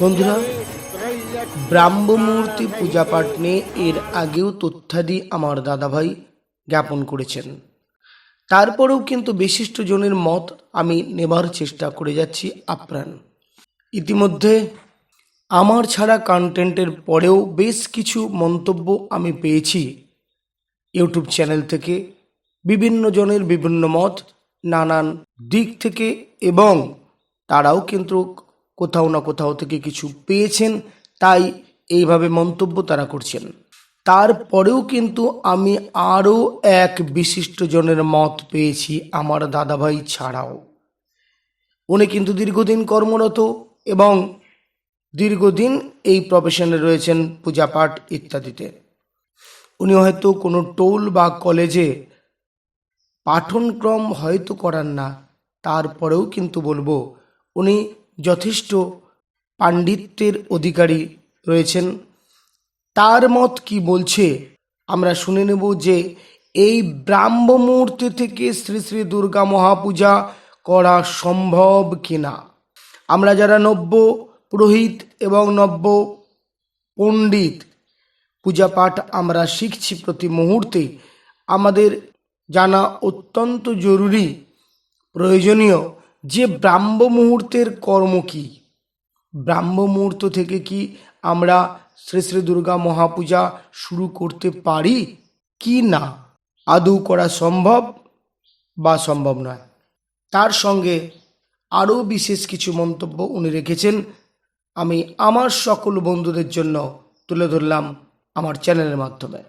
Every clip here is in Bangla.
বন্ধুরা, ব্রাহ্মমূর্তি পূজা পাঠ নিয়ে এর আগেও তথ্যাদি আমার দাদাভাই জ্ঞাপন করেছেন। তারপরেও কিন্তু বিশিষ্ট জনের মত আমি নেবার চেষ্টা করে যাচ্ছি আপ্রাণ। ইতিমধ্যে আমার ছাড়া কন্টেন্টের পরেও বেশ কিছু মন্তব্য আমি পেয়েছি। ইউটিউব চ্যানেল থেকে, বিভিন্ন জনের বিভিন্ন মত, নানান দিক থেকে এবং তারাও কিন্তু কোথাও না কোথাও থেকে কিছু পেয়েছেন, তাই এইভাবে মন্তব্য তারা করছেন। তারপরেও কিন্তু আমি আরও এক বিশিষ্ট জনের মত পেয়েছি আমার দাদাভাই ছাড়াও। উনি কিন্তু দীর্ঘদিন কর্মরত এবং দীর্ঘদিন এই প্রফেশনে রয়েছেন পূজাপাঠ ইত্যাদিতে। উনি হয়তো কোনো টোল বা কলেজে পাঠনক্রম হয়তো করান না, তারপরেও কিন্তু বলব উনি যথেষ্ট পাণ্ডিত্যের অধিকারী রয়েছেন। তার মত কি বলছে? আমরা শুনে নেব যে এই ব্রাহ্ম মুহূর্তে থেকে শ্রী শ্রী দুর্গা মহাপূজা করা সম্ভব কিনা? আমরা যারা নব্য পুরোহিত এবং নব্য পণ্ডিত। পূজা পাঠ আমরা শিখছি প্রতি মুহূর্তে। আমাদের জানা অত্যন্ত জরুরি, প্রয়োজনীয় যে ব্রাহ্ম মুহূর্তের কর্ম কি? ব্রাহ্ম মুহূর্ত থেকে কি আমরা শ্রী শ্রী দুর্গা মহাপূজা শুরু করতে পারি কি না? আদৌ করা সম্ভব বা সম্ভব নয়। তার সঙ্গে আরও বিশেষ কিছু মন্তব্য উনি রেখেছেন। আমি আমার সকল বন্ধুদের জন্য তুলে ধরলাম আমার চ্যানেলের মাধ্যমে।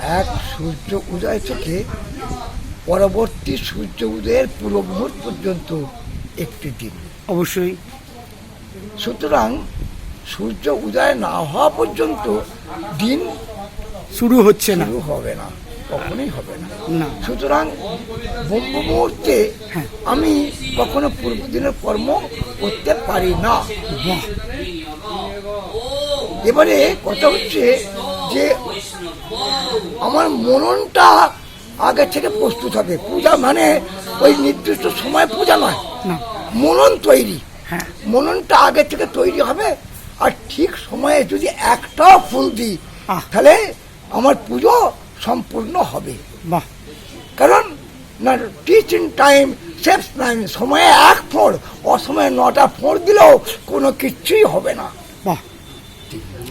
এক সূর্য উদয় থেকে পরবর্তী সূর্য উদয়ের পূর্ব মুহূর্ত পর্যন্ত একটি দিন। অবশ্যই। সুতরাং সূর্য উদয় না হওয়া পর্যন্ত দিন শুরু হচ্ছে না। হবে না। কখনোই হবে না। না। সুতরাং ব্রহ্ম মুহূর্তে আমি কখনো পূর্ব দিনের কর্ম করতে পারি না। এবারে কথা হচ্ছে যে আমার মননটা আগে থেকে প্রস্তুত হবে। পূজা মানে ওই নির্দিষ্ট সময় পূজা নয়। মনন তৈরি। হ্যাঁ। মননটা আগে থেকে তৈরি হবে আর ঠিক সময়ে যদি একটাও ফুল দিই তাহলে আমার পুজো সম্পূর্ণ হবে। বাহ। কারণ না টিচ টাইম সেভস টাইম সময়ে এক ফোঁড় অসময়ে নটা ফোঁড় দিলেও কোনো কিচ্ছুই হবে না। বাহ।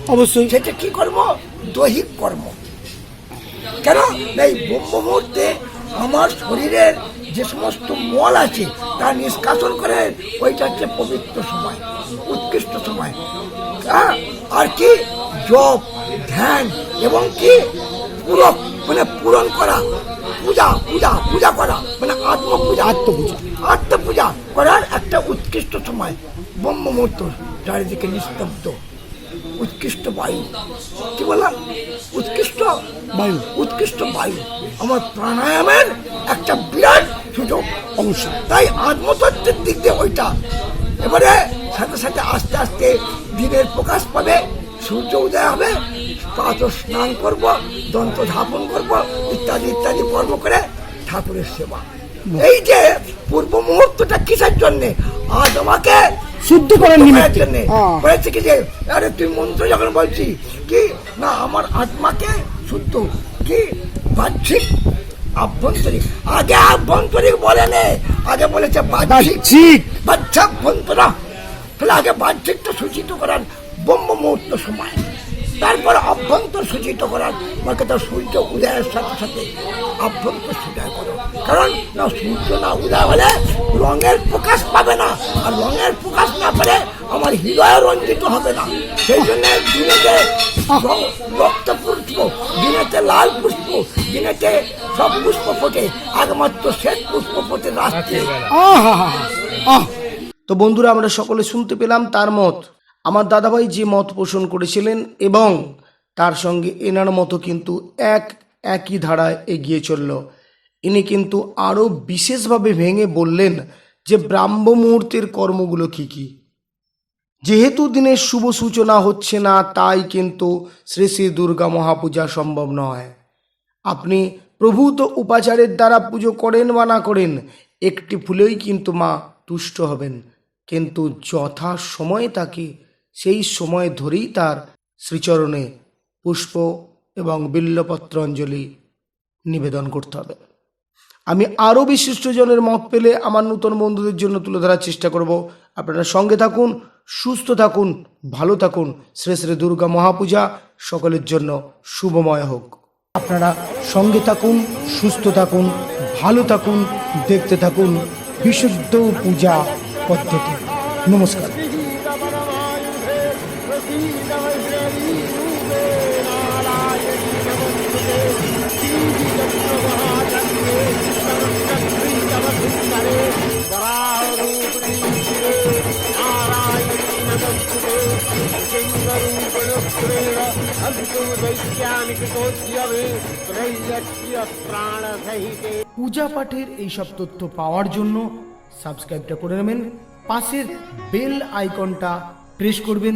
অবশ্যই। সেটা কি কর্ম? দৈহিক কর্ম। কেন? এই ব্রহ্ম মুহূর্তে আমার শরীরের যে সমস্ত মল আছে তা নিষ্কাশন করে ওইটা হচ্ছে পবিত্র সময় উৎকৃষ্ট সময়। হ্যাঁ আর কি? জপ ধ্যান এবং কি? পূরক মানে পূরণ করা। পূজা পূজা পূজা করা। মানে আত্মপূজা। আত্মপূজা। আত্মপূজা করার একটা উৎকৃষ্ট সময়। ব্রহ্ম মুহূর্ত চারিদিকে নিস্তব্ধ। উৎকৃষ্ট বায়ু। কি বললাম? উৎকৃষ্ট বায়ু। উৎকৃষ্ট বায়ু। আমার প্রাণায়ামের একটা বিরাট সুযোগ। অংশ তাই আত্মতত্ত্বের দিক দিয়ে ওইটা। এবারে সাথে সাথে আস্তে আস্তে দিনের প্রকাশ পাবে সূর্য উদয় হবে প্রাত স্নান করব দন্ত ধাপন করব ইত্যাদি ইত্যাদি কর্ম করে ঠাকুরের সেবা। এই যে পূর্ব মুহূর্তটা কিসের জন্য? আজ আমাকে শুদ্ধ করার। জন্য। হ্যাঁ। বলেছে কি যে আরে তুই মন্ত্র যখন বলছি কি না আমার আত্মাকে শুদ্ধ কি বাহ্যিক আভ্যন্তরিক আগে আভ্যন্তরিক বলে নে আগে বলেছে বাহ্যিক। বাহ্যাভ্যন্তরা তাহলে আগে বাহ্যিকটা সূচিত করার ব্রহ্ম মুহূর্ত সময়। তারপর অভ্যন্তর সূচিত করার আমাকে তো সূর্য উদয়ের সাথে সাথে অভ্যন্তর সূচয় করো। কারণ না সূর্য না উদয় হলে রঙের প্রকাশ পাবে না, আর রঙের প্রকাশ না পেলে আমার হৃদয় রঞ্জিত হবে না। সেই জন্য দিনেতে রক্ত পুষ্প দিনেতে লাল পুষ্প, দিনেতে সব পুষ্প ফোটে, একমাত্র শ্বেত পুষ্প ফোটে রাত্রে। তো বন্ধুরা, আমরা সকলে শুনতে পেলাম তার মত। আমার দাদাভাই যে মত পোষণ করেছিলেন এবং তার সঙ্গে এনার মতো কিন্তু এক, একই ধারায় এগিয়ে চলল। ইনি কিন্তু আরও বিশেষভাবে ভেঙে বললেন যে ব্রাহ্ম মুহূর্তের কর্মগুলো কি কি। যেহেতু দিনের শুভ সূচনা হচ্ছে না, তাই কিন্তু শ্রী শ্রী দুর্গা মহাপূজা সম্ভব নয়। আপনি প্রভূত উপাচারের দ্বারা পুজো করেন বা না করেন, একটি ফুলেই কিন্তু মা তুষ্ট হবেন। কিন্তু যথা সময়ে তাকে সেই সময় ধরেই তার শ্রীচরণে পুষ্প এবং বিল্লপত্র অঞ্জলি নিবেদন করতে হবে। আমি আরও বিশিষ্টজনের মত পেলে আমার নূতন বন্ধুদের জন্য তুলে ধরার চেষ্টা করব। আপনারা সঙ্গে থাকুন, সুস্থ থাকুন, ভালো থাকুন। শ্রী শ্রী দুর্গা মহাপূজা, সকলের জন্য শুভময় হোক। আপনারা সঙ্গে থাকুন, সুস্থ থাকুন, ভালো থাকুন, দেখতে থাকুন বিশুদ্ধ পূজা পদ্ধতি। নমস্কার। পূজা পাঠের এইসব তথ্য পাওয়ার জন্য সাবস্ক্রাইবটা করে নেবেন। পাশের বেল আইকনটা প্রেস করবেন।